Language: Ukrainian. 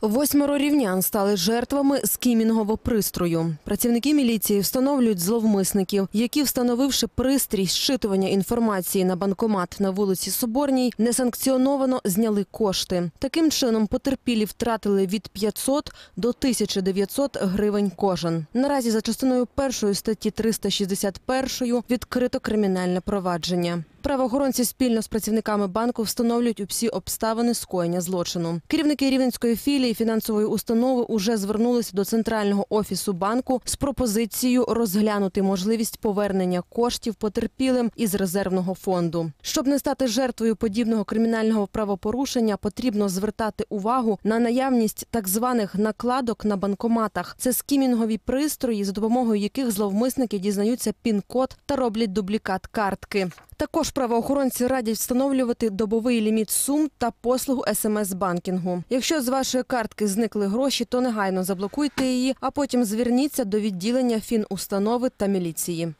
Восьмеро рівнян стали жертвами скімінгового пристрою. Працівники міліції встановлюють зловмисників, які, встановивши пристрій зчитування інформації на банкомат на вулиці Соборній, несанкціоновано зняли кошти. Таким чином потерпілі втратили від 500 до 1900 гривень кожен. Наразі за частиною першої статті 361 відкрито кримінальне провадження. Правоохоронці спільно з працівниками банку встановлюють усі обставини скоєння злочину. Керівники рівненської філії фінансової установи уже звернулися до центрального офісу банку з пропозицією розглянути можливість повернення коштів потерпілим із резервного фонду. Щоб не стати жертвою подібного кримінального правопорушення, потрібно звертати увагу на наявність так званих накладок на банкоматах. Це скімінгові пристрої, за допомогою яких зловмисники дізнаються пін-код та роблять дублікат картки. Також правоохоронці радять встановлювати добовий ліміт сум та послугу смс-банкінгу. Якщо з вашої картки зникли гроші, то негайно заблокуйте її, а потім зверніться до відділення фінустанови та міліції.